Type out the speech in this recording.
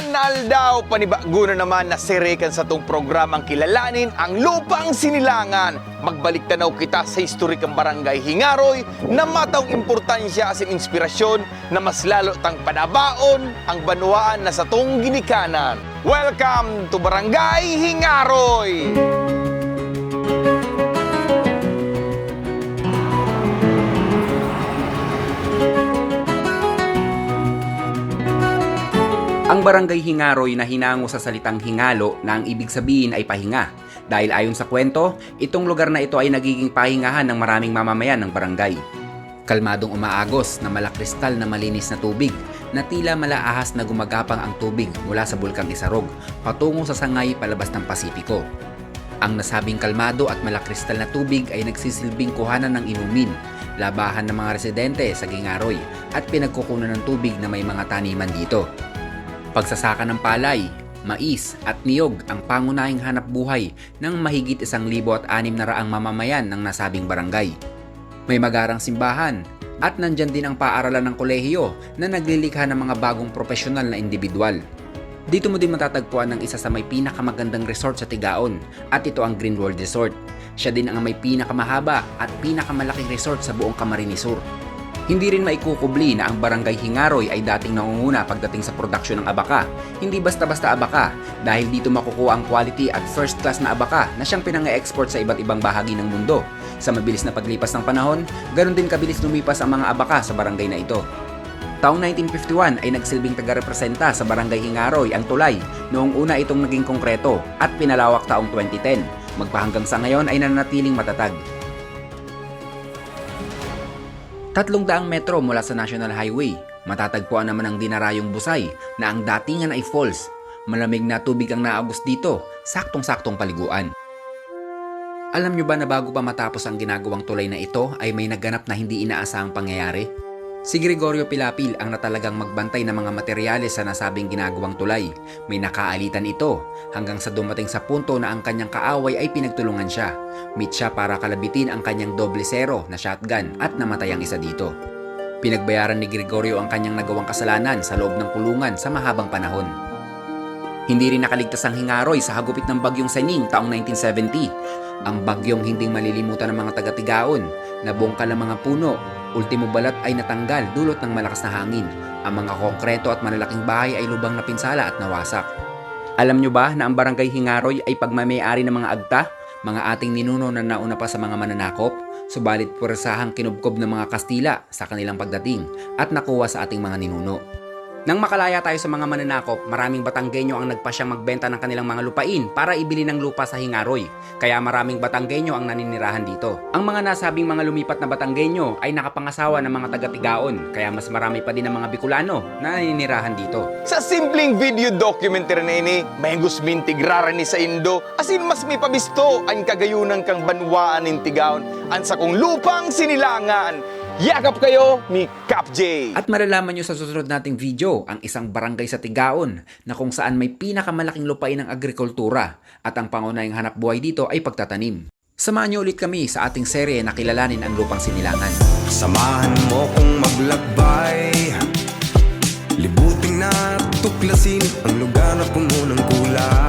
Anal daw panibago na naman na sirekan sa tong programang kilalanin ang lupang sinilangan. Magbalik tanaw kita sa historikang barangay Hingaroy na matawang importansya as in inspirasyon na mas lalo tang panabaon ang banwaan na sa tong ginikanan. Welcome to Barangay Hingaroy! Ang barangay Hingaroy na hinango sa salitang hingalo na ang ibig sabihin ay pahinga. Dahil ayon sa kwento, itong lugar na ito ay nagiging pahingahan ng maraming mamamayan ng barangay. Kalmadong umaagos na malakristal na malinis na tubig na tila malaahas na gumagapang ang tubig mula sa bulkang Isarog patungo sa sangay palabas ng Pasipiko. Ang nasabing kalmado at malakristal na tubig ay nagsisilbing kuhanan ng inumin, labahan ng mga residente sa Gingaroy at pinagkukunan ng tubig na may mga taniman dito. Pagsasaka ng palay, mais at niyog ang pangunahing hanap buhay ng mahigit isang libo at anim na raang mamamayan ng nasabing barangay. May magarang simbahan at nandyan din ang paaralan ng kolehiyo na naglilikha ng mga bagong profesional na individual. Dito mo din matatagpuan ang isa sa may pinakamagandang resort sa Tigaon at ito ang Green World Resort. Siya din ang may pinakamahaba at pinakamalaking resort sa buong Camarines Sur. Hindi rin maikukubli na ang barangay Hingaroy ay dating nangunguna pagdating sa produksyon ng abaka. Hindi basta-basta abaka dahil dito makukuha ang quality at first class na abaka na siyang pinang-export sa iba't ibang bahagi ng mundo. Sa mabilis na paglipas ng panahon, ganoon din kabilis lumipas ang mga abaka sa barangay na ito. Taong 1951 ay nagsilbing taga-representa sa Barangay Hingaroy ang tulay noong una itong naging konkreto at pinalawak taong 2010. Magpahanggang sa ngayon ay nananatiling matatag. Tatlong daang metro mula sa National Highway. Matatagpuan naman ang dinarayong busay na ang datingan ay falls. Malamig na tubig ang naagos dito, saktong-saktong paliguan. Alam nyo ba na bago pa matapos ang ginagawang tulay na ito ay may naganap na hindi inaasahang pangyayari? Si Gregorio Pilapil ang natalagang magbantay ng mga materyales sa nasabing ginagawang tulay. May nakaalitan ito hanggang sa dumating sa punto na ang kanyang kaaway ay pinagtulungan siya. Meet siya para kalabitin ang kanyang doble zero na shotgun at namatay ang isa dito. Pinagbayaran ni Gregorio ang kanyang nagawang kasalanan sa loob ng kulungan sa mahabang panahon. Hindi rin nakaligtas ang hingaroy sa hagupit ng bagyong Sening taong 1970. Ang bagyong hindi malilimutan ng mga taga-tigaon, nabungkal ang mga puno, ultimo balat ay natanggal dulot ng malakas na hangin. Ang mga konkreto at malalaking bahay ay lubang na pinsala at nawasak. Alam nyo ba na ang barangay Hingaroy ay pagmamayari ng mga agta, mga ating ninuno na nauna pa sa mga mananakop, subalit puresahang kinubkob ng mga Kastila sa kanilang pagdating at nakuha sa ating mga ninuno. Nang makalaya tayo sa mga mananakop, maraming Batanggenyo ang nagpasyang magbenta ng kanilang mga lupain para ibili ng lupa sa Hingaroy. Kaya maraming Batanggenyo ang naninirahan dito. Ang mga nasabing mga lumipat na Batanggenyo ay nakapangasawa ng mga taga-Tigaon, kaya mas marami pa din ang mga Bicolano na naninirahan dito. Sa simpleng video documentary na ini, may gusmintigrara ni sa Indo, asin mas may pabisto ang kagayunan kang banwaan ng tigaon, ang sakong lupang sinilangan. Yakap kayo ni Cap J. At malalaman nyo sa susunod nating video ang isang barangay sa Tigaon na kung saan may pinakamalaking lupain ng agrikultura at ang pangunahing hanap buhay dito ay pagtatanim. Samahan nyo ulit kami sa ating serye na kilalanin ang lupang sinilangan. Samahan mo kong maglakbay Libuting na tuklasin Ang lugar na puno ng kulay